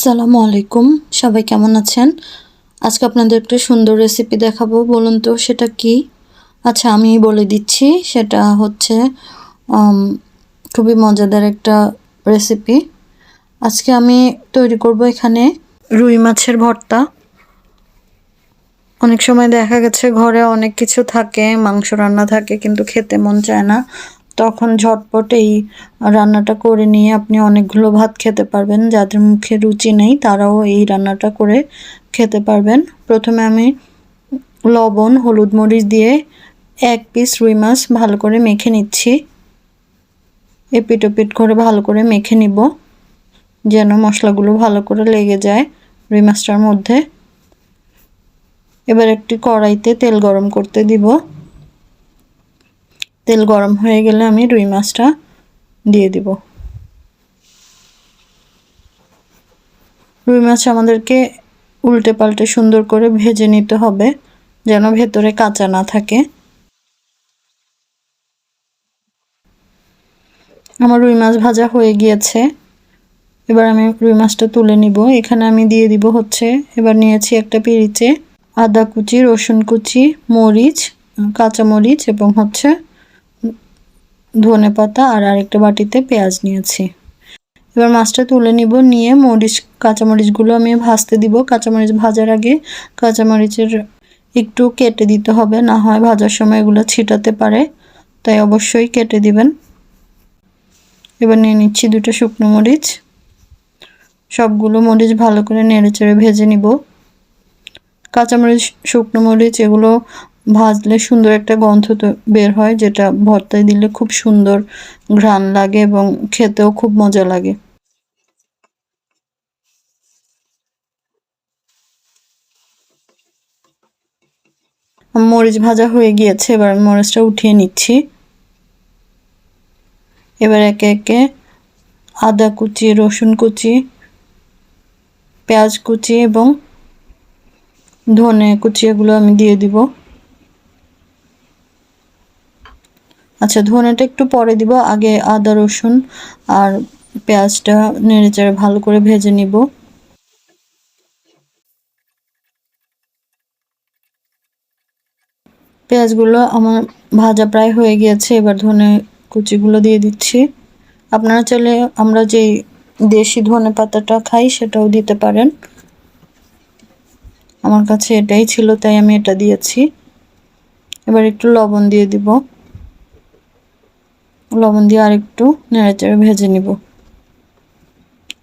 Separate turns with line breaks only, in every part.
আসসালামু আলাইকুম। সবাই কেমন আছেন? আজকে আপনাদের একটা সুন্দর রেসিপি দেখাবো। বলুন তো, সেটা কি? আচ্ছা আমি বলে দিচ্ছি, সেটা হচ্ছে খুবই মজাদার একটা রেসিপি আজকে আমি তৈরি করব এখানে রুই মাছের ভর্তা। অনেক সময় দেখা গেছে, ঘরে অনেক কিছু থাকে, মাংস রান্না থাকে, কিন্তু খেতে মন চায় না। তখন ঝটপট এই রান্নাটা করে নিয়ে আপনি অনেকগুলো ভাত খেতে পারবেন। যাদের মুখে রুচি নেই, তারাও এই রান্নাটা করে খেতে পারবেন। প্রথমে আমি লবণ, হলুদ মরিচ দিয়ে এক পিস রুই মাছ ভালো করে মেখে নিচ্ছি। এপিট ওপিট করে ভালো করে মেখে নিব, যেন মশলাগুলো ভালো করে লেগে যায় রুই মাছটার মধ্যে। এবার একটি কড়াইতে তেল গরম করতে দিব। তেল গরম হয়ে গেলে আমি রুই মাছটা দিয়ে দিব। রুই মাছ আমাদেরকে উল্টে পাল্টে সুন্দর করে ভেজে নিতে হবে, যেন ভেতরে কাঁচা না থাকে। আমার রুই মাছ ভাজা হয়ে গিয়েছে। এবার আমি রুই মাছটা তুলে নিব। এখানে আমি দিয়ে দিব হচ্ছে, এবার নিয়েছি একটা পিরিচে আদা কুচি, রসুন কুচি, মরিচ কাঁচা মরিচ এবং হচ্ছে ধনে পাতা আর আরেকটা বাটিতে পেঁয়াজ নিয়েছি। এবার মাছটা তুলে নিব, নিয়ে মরিচ, কাঁচামরিচগুলো আমি ভাজতে দিব। কাঁচামরিচ ভাজার আগে কাঁচামরিচের একটু কেটে দিতে হবে, না হয় ভাজার সময় এগুলো ছিটাতে পারে, তাই অবশ্যই কেটে দিবেন। এবার নিয়ে নিচ্ছি দুটো শুকনো মরিচ। সবগুলো মরিচ ভালো করে নেড়ে চেড়ে ভেজে নিব। কাঁচামরিচ, শুকনো মরিচ, এগুলো ভাজলে সুন্দর একটা গন্ধ বের হয়, যেটা ভর্তায় দিলে খুব সুন্দর ঘ্রাণ লাগে এবং খেতেও খুব মজা লাগে। মরিচ ভাজা হয়ে গিয়েছে, এবার আমি মরিচটা উঠিয়ে নিচ্ছি। এবার একে একে আদা কুচি, রসুন কুচি, পেঁয়াজ কুচি এবং ধনে কুচি এগুলো আমি দিয়ে দিব। আচ্ছা ধনেটা একটু পরে দিব। আগে আদা, রসুন আর পেঁয়াজটা নেড়ে চেড়ে ভালো করে ভেজে নিব। পেঁয়াজগুলো আমার ভাজা প্রায় হয়ে গিয়েছে, এবার ধনে কুচিগুলো দিয়ে দিচ্ছি। আপনারা চাইলে আমরা যেই দেশি ধনে পাতাটা খাই সেটাও দিতে পারেন। আমার কাছে এটাই ছিল, তাই আমি এটা দিয়েছি। এবার একটু লবণ দিয়ে দিব। লবণ দিয়ে আর একটু নেড়েচেড়ে ভেজে নিব।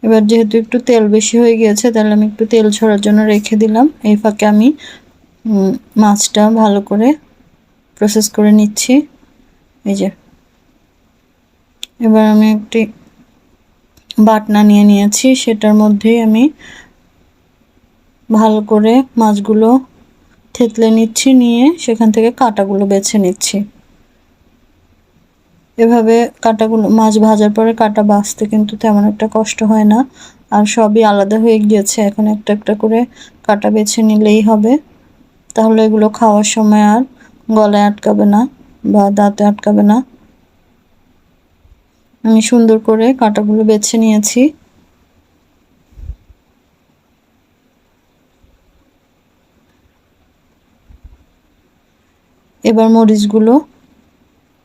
এবার যেহেতু একটু তেল বেশি হয়ে গিয়েছে, তাহলে আমি একটু তেল ছড়ার জন্য রেখে দিলাম। এই ফাঁকে আমি মাছটা ভালো করে প্রসেস করে নিচ্ছি। এই যে। এবার আমি একটি বাটনা নিয়ে নিয়েছি, সেটার মধ্যেই আমি ভালো করে মাছগুলো থেতলে নিচ্ছি, নিয়ে সেখান থেকে কাটাগুলো বেছে নিচ্ছি। এভাবে কাটাগুলো, মাছ ভাজার পরে কাটা বাছতে কিন্তু তেমন একটা কষ্ট হয় না। আর সবই আলাদা হয়ে গিয়েছে। এখন একটা একটা করে কাটা বেছে নিলেই হবে। তাহলে এগুলো খাওয়ার সময় আর গলায় আটকাবে না বা দাঁতে আটকাবে না। আমি সুন্দর করে কাটাগুলো বেছে নিয়েছি। এবার মরিচগুলো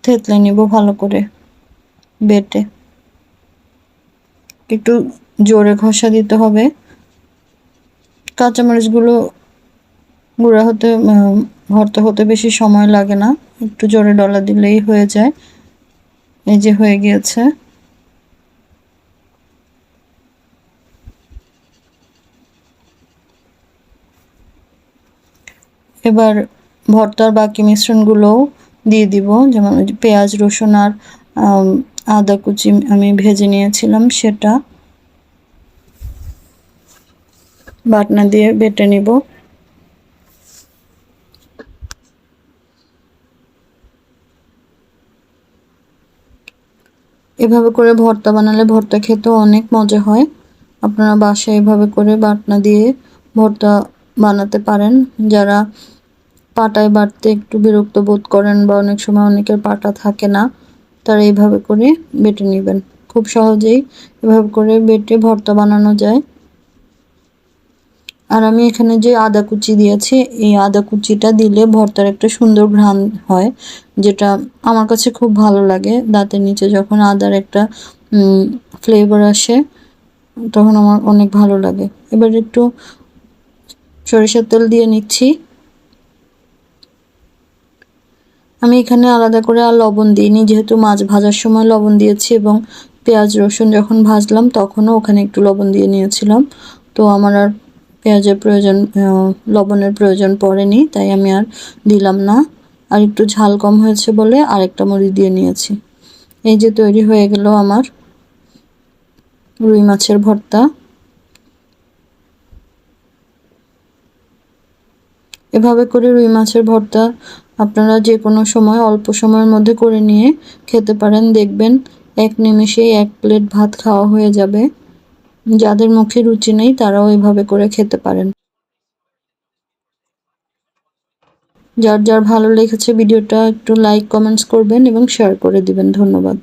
থেতলে নিব ভালো করে, বেটে। একটু জোরে ঘষা দিতে হবে। কাঁচামরিচগুলো গুঁড়া হতে ভর্তা হতে বেশি সময় লাগে না। একটু জোরে ডলা দিলেই হয়ে যায়। এই যে হয়ে গিয়েছে। এবার ভর্তার বাকি মিশ্রণগুলোও দিয়ে দিব। যেমন পেঁয়াজ, রসুন আর আদা কুচি আমি ভেজে নিয়েছিলাম সেটা। বাটনা দিয়ে বেটে নিব। এভাবে করে ভর্তা বানালে ভর্তা খেতেও অনেক মজা হয়। আপনারা বাসায় এভাবে করে বাটনা দিয়ে ভর্তা বানাতে পারেন। যারা পাটায় বাটতে একটু বিরক্ত বোধ করেন বা অনেক সময় অনেকের পাটা থাকে না, তারা এইভাবে করে বেটে নেবেন। খুব সহজেই এভাবে করে বেটে ভর্তা বানানো যায়। আর আমি এখানে যে আদা কুচি দিয়েছি, এই আদা কুচিটা দিলে ভর্তার একটা সুন্দর ঘ্রাণ হয়, যেটা আমার কাছে খুব ভালো লাগে। দাঁতের নিচে যখন আদার একটা ফ্লেভার আসে, তখন আমার অনেক ভালো লাগে। এবার একটু সরিষার তেল দিয়ে নিচ্ছি। আমি এখানে আলাদা করে আর লবণ দিইনি, যেহেতু মাছ ভাজার সময় লবণ দিয়েছি এবং পেঁয়াজ, রসুন যখন ভাজলাম তখনও ওখানে একটু লবণ দিয়ে নিয়েছিলাম। তো আমার আর পেঁয়াজের প্রয়োজন লবণের প্রয়োজন পড়েনি, তাই আমি আর দিলাম না। আর একটু ঝাল কম হয়েছে বলে আরেকটা মরিচ দিয়ে নিয়েছি। এই যে তৈরি হয়ে গেল আমার রুই মাছের ভর্তা। এভাবে করে রুই মাছের ভর্তা আপনারা যে কোনো সময়, অল্প সময়ের মধ্যে করে নিয়ে খেতে পারেন। দেখবেন এক নিমেষেই এক প্লেট ভাত খাওয়া হয়ে যাবে। যাদের মুখে রুচি নেই, তারাও এভাবে করে খেতে পারেন। যার যার ভালো লেগেছে ভিডিওটা, একটু লাইক কমেন্টস করবেন এবং শেয়ার করে দিবেন। ধন্যবাদ।